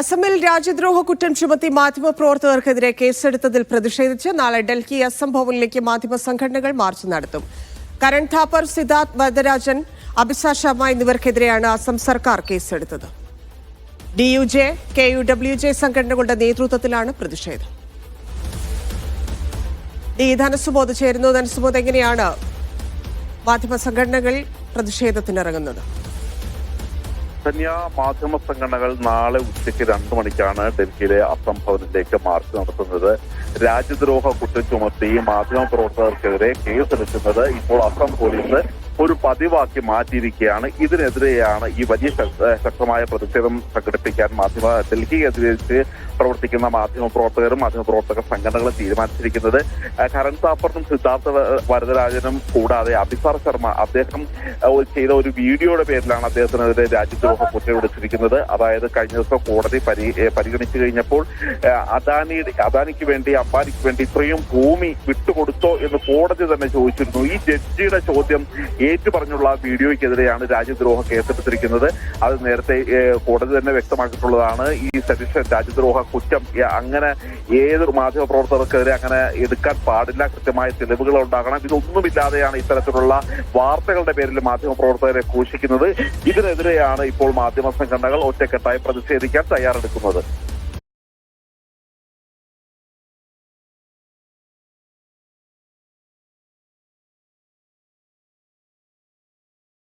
അസമിൽ രാജ്യദ്രോഹ കുറ്റം ചുമത്തി മാധ്യമപ്രവർത്തകർക്കെതിരെ കേസെടുത്തതിൽ പ്രതിഷേധിച്ച് നാളെ ഡൽഹി അസം ഭവനിലേക്ക് മാധ്യമ സംഘടനകൾ മാർച്ച് നടത്തും. കരൺ ഥാപ്പർ സിദ്ധാർത്ഥ് വരദരാജൻ അബിസ ശർമ്മ എന്നിവർക്കെതിരെയാണ് അസം സർക്കാർ കേസെടുത്തത്. D U J K U W J സംഘടനകളുടെ നേതൃത്വത്തിലാണ് പ്രതിഷേധം. ഡി ധനസുബോധ് ചേരുന്നു. ധനസുബോധ് എങ്ങനെയാണ് മാധ്യമ സംഘടനകൾ പ്രതിഷേധത്തിനിറങ്ങുന്നത്? ധന്യ മാധ്യമ സംഘടനകൾ നാളെ ഉച്ചയ്ക്ക് രണ്ടു മണിക്കാണ് ഡൽഹിയിലെ അസം ഭവനിലേക്ക് മാർച്ച് നടത്തുന്നത്. രാജ്യദ്രോഹ കുറ്റം ചുമത്തി മാധ്യമ പ്രവർത്തകർക്കെതിരെ കേസെടുക്കുന്നത് ഇപ്പോൾ അസം പോലീസ് ഒരു പതിവാക്കി മാറ്റിയിരിക്കുകയാണ്. ഇതിനെതിരെയാണ് ഈ വലിയ ശക്ത- ശക്തമായ പ്രതിഷേധം സംഘടിപ്പിക്കാൻ മാധ്യമ ഡൽഹി കേന്ദ്രീകരിച്ച് പ്രവർത്തിക്കുന്ന മാധ്യമ പ്രവർത്തകരും മാധ്യമ പ്രവർത്തക സംഘടനകളും തീരുമാനിച്ചിരിക്കുന്നത്. കരൺ താപ്പറിനും സിദ്ധാർത്ഥ വരദരാജനും കൂടാതെ അഭിസാർ ശർമ്മ അദ്ദേഹം ചെയ്ത ഒരു വീഡിയോയുടെ പേരിലാണ് അദ്ദേഹത്തിനെതിരെ രാജ്യദ്രോഹ കുറ്റം വിളിച്ചിരിക്കുന്നത് അതായത് കഴിഞ്ഞ ദിവസം കോടതി പരി പരിഗണിച്ചു കഴിഞ്ഞപ്പോൾ അദാനി അദാനിക്ക് വേണ്ടി അംബാനിക്ക് വേണ്ടി ഇത്രയും ഭൂമി വിട്ടുകൊടുത്തോ എന്ന് കോടതി തന്നെ ചോദിച്ചിരുന്നു. ഈ ജഡ്ജിയുടെ ചോദ്യം ഏറ്റു പറഞ്ഞുള്ള വീഡിയോയ്ക്കെതിരെയാണ് രാജ്യദ്രോഹ കേസെടുത്തിരിക്കുന്നത്. അത് നേരത്തെ കോടതി തന്നെ വ്യക്തമാക്കിയിട്ടുള്ളതാണ്. ഈ സതീഷൻ രാജ്യദ്രോഹ കുറ്റം അങ്ങനെ ഏതൊരു മാധ്യമപ്രവർത്തകർക്കെതിരെ അങ്ങനെ എടുക്കാൻ പാടില്ല. കൃത്യമായ തെളിവുകൾ ഉണ്ടാകണം ഇതൊന്നുമില്ലാതെയാണ് ഇത്തരത്തിലുള്ള വാർത്തകളുടെ പേരിൽ മാധ്യമപ്രവർത്തകരെ ഘോഷിക്കുന്നത് ഇതിനെതിരെയാണ് ഇപ്പോൾ മാധ്യമ സംഘടനകൾ ഒറ്റക്കെട്ടായി പ്രതിഷേധിക്കാൻ തയ്യാറെടുക്കുന്നത്.